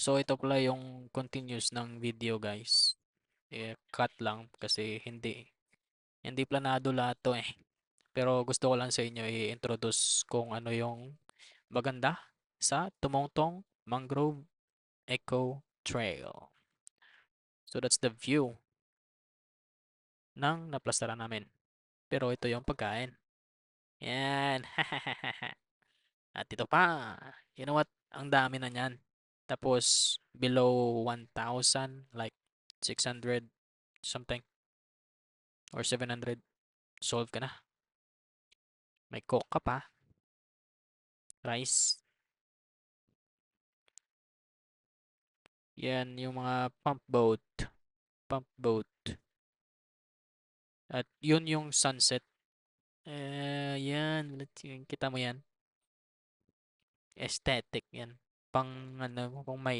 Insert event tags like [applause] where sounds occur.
So ito pala yung continuous ng video guys. Eh, cut lang kasi hindi hindi planado lahat to eh. Pero gusto ko lang sa inyo i-introduce kung ano yung maganda sa Tumongtong Mangrove Eco Trail. So that's the view ng naplastaran namin. Pero ito yung pagkain. Yan. [laughs] At ito pa. You know what? Ang dami na niyan. Tapos below 1,000 like 600 something or 700 solve ka na. May coke ka pa. Rice. Yan yung mga pump boat. Pump boat. At yun yung sunset. Eh, yan. Let's see, Kita mo yan. Aesthetic yan. Pang ano, kung may